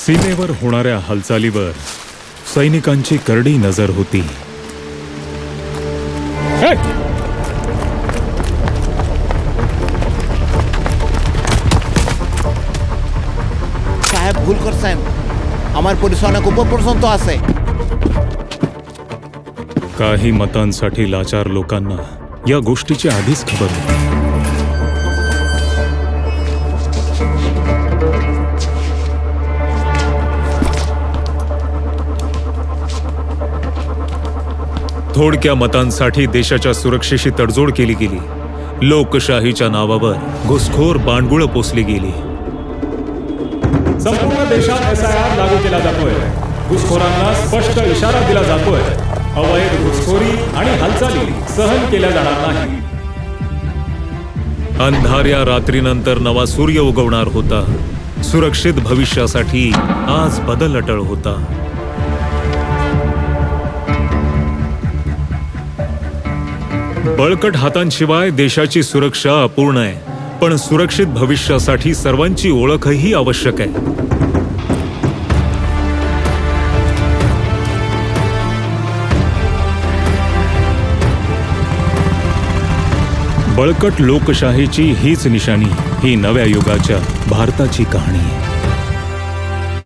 सीमेवर होणाऱ्या हालचालीवर सैनिकांची करडी नजर होती हे! সাহেব ভুল করছেন আমার পরিচয় অনেক উপর পর্যন্ত আছে काही मतांसाठी लाचार लोकांना या गोष्टीची आधीच खबर होती थोडक्या मतांसाठी देशाच्या सुरक्षेशी तडजोड केली गेली. लोकशाहीच्या नावावर घुसखोर बांडगुळ पोसली गेली. संपूर्ण देशात एसआयआर लागू केला जातोय. घुसखोरांना स्पष्ट इशारा दिला जातोय. अवैध घुसखोरी आणि हालचाली सहन केल्या जाणार नाही. अंधाऱ्या रात्रीनंतर नवा सूर्य उगवणार होता. सुरक्षित भविष्यासाठी आज बदल अटळ होता. बळकट हातांशिवाय देशाची सुरक्षा अपूर्ण आहे. पण सुरक्षित भविष्यासाठी सर्वांची ओळखही आवश्यक आहे. बळकट लोकशाहीची हीच निशाणी ही नव्या युगाच्या भारताची कहाणी आहे.